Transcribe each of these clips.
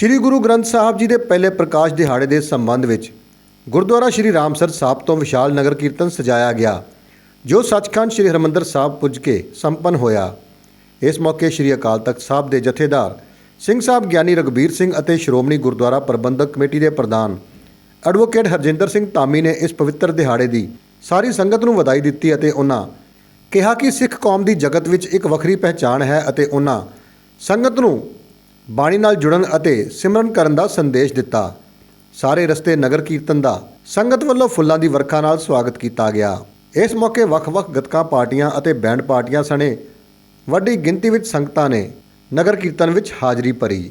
ਸ੍ਰੀ ਗੁਰੂ ਗ੍ਰੰਥ ਸਾਹਿਬ ਜੀ ਦੇ ਪਹਿਲੇ ਪ੍ਰਕਾਸ਼ ਦਿਹਾੜੇ ਦੇ ਸੰਬੰਧ ਵਿੱਚ ਗੁਰਦੁਆਰਾ ਸ੍ਰੀ ਰਾਮਸਰ ਸਾਹਿਬ ਤੋਂ ਵਿਸ਼ਾਲ ਨਗਰ ਕੀਰਤਨ ਸਜਾਇਆ ਗਿਆ, ਜੋ ਸੱਚਖੰਡ ਸ੍ਰੀ ਹਰਿਮੰਦਰ ਸਾਹਿਬ ਪੁੱਜ ਕੇ ਸੰਪੰਨ ਹੋਇਆ। ਇਸ ਮੌਕੇ ਸ੍ਰੀ ਅਕਾਲ ਤਖਤ ਸਾਹਿਬ ਦੇ ਜਥੇਦਾਰ ਸਿੰਘ ਸਾਹਿਬ ਗਿਆਨੀ ਰਗਬੀਰ ਸਿੰਘ ਅਤੇ ਸ਼੍ਰੋਮਣੀ ਗੁਰਦੁਆਰਾ ਪ੍ਰਬੰਧਕ ਕਮੇਟੀ ਦੇ ਪ੍ਰਧਾਨ ਐਡਵੋਕੇਟ ਹਰਜਿੰਦਰ ਸਿੰਘ ਧਾਮੀ ਨੇ ਇਸ ਪਵਿੱਤਰ ਦਿਹਾੜੇ ਦੀ ਸਾਰੀ ਸੰਗਤ ਨੂੰ ਵਧਾਈ ਦਿੱਤੀ ਅਤੇ ਉਹਨਾਂ ਕਿਹਾ ਕਿ ਸਿੱਖ ਕੌਮ ਦੀ ਜਗਤ ਵਿੱਚ ਇੱਕ ਵੱਖਰੀ ਪਹਿਚਾਣ ਹੈ ਅਤੇ ਉਹਨਾਂ ਸੰਗਤ ਨੂੰ ਬਾਣੀ ਨਾਲ ਜੁੜਨ ਅਤੇ ਸਿਮਰਨ ਕਰਨ ਦਾ ਸੰਦੇਸ਼ ਦਿੱਤਾ। ਸਾਰੇ ਰਸਤੇ ਨਗਰ ਕੀਰਤਨ ਦਾ, ਸੰਗਤ ਵੱਲੋਂ ਫੁੱਲਾਂ ਦੀ ਵਰਖਾ ਨਾਲ ਸਵਾਗਤ ਕੀਤਾ ਗਿਆ। ਇਸ ਮੌਕੇ ਵੱਖ-ਵੱਖ ਗਤਕਾ ਪਾਰਟੀਆਂ ਅਤੇ ਬੈਂਡ ਪਾਰਟੀਆਂ ਸਣੇ ਵੱਡੀ ਗਿਣਤੀ ਵਿੱਚ ਸੰਗਤਾਂ ਨੇ ਨਗਰ ਕੀਰਤਨ ਵਿੱਚ ਹਾਜ਼ਰੀ ਭਰੀ।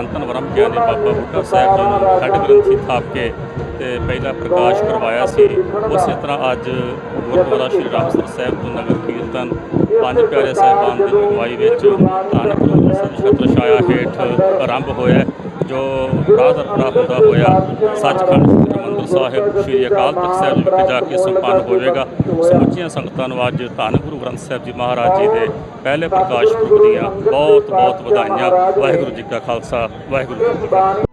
ਧੰਨ ਧੰਨ ਵਰਮ ਗਿਆਨੀ ਬਾਬਾ ਬੁੱਢਾ ਸਾਹਿਬ ਜੀ ਨੂੰ ਖੱਡ ਗ੍ਰੰਥੀ ਥਾਪ ਕੇ ਤੇ ਪਹਿਲਾ ਪ੍ਰਕਾਸ਼ ਕਰਵਾਇਆ ਸੀ। ਉਸੇ ਤਰ੍ਹਾਂ ਅੱਜ ਗੁਰਦੁਆਰਾ ਸ਼੍ਰੀ ਰਾਮਸਰ ਸਾਹਿਬ ਤੋਂ ਨਗਰ ਕੀਰਤਨ ਪੰਜ ਪਿਆਰੇ ਸਾਹਿਬਾਨ ਦੀ ਅਗਵਾਈ ਵਿੱਚ ਧੰਨ ਗੁਰੂ ਸਾਹਿਬ ਛਤਰ ਛਾਇਆ ਹੇਠ ਆਰੰਭ ਹੋਇਆ ਜੋ ਰਾਹ ਦਰਪੜਾ ਹੁੰਦਾ ਹੋਇਆ, ਸੱਚਖੰਡ ਹਰਿਮੰਦਰ ਸਾਹਿਬ, ਸ਼੍ਰੀ ਅਕਾਲ ਤਖਤ ਸਾਹਿਬ ਵਿਖੇ ਜਾ ਕੇ ਸੰਪੰਨ ਹੋਵੇਗਾ। ਸਮੁੱਚੀਆਂ ਸੰਗਤਾਂ ਨੂੰ ਅੱਜ ਧੰਨ ਗੁਰੂ ਗ੍ਰੰਥ ਸਾਹਿਬ ਜੀ ਮਹਾਰਾਜ ਜੀ ਦੇ ਪਹਿਲੇ ਪ੍ਰਕਾਸ਼ ਪੁਰਬ ਦੀਆਂ ਬਹੁਤ ਬਹੁਤ ਵਧਾਈਆਂ। ਵਾਹਿਗੁਰੂ ਜੀ ਕਾ ਖਾਲਸਾ, ਵਾਹਿਗੁਰੂ ਜੀ ਕੀ ਫਤਿਹ।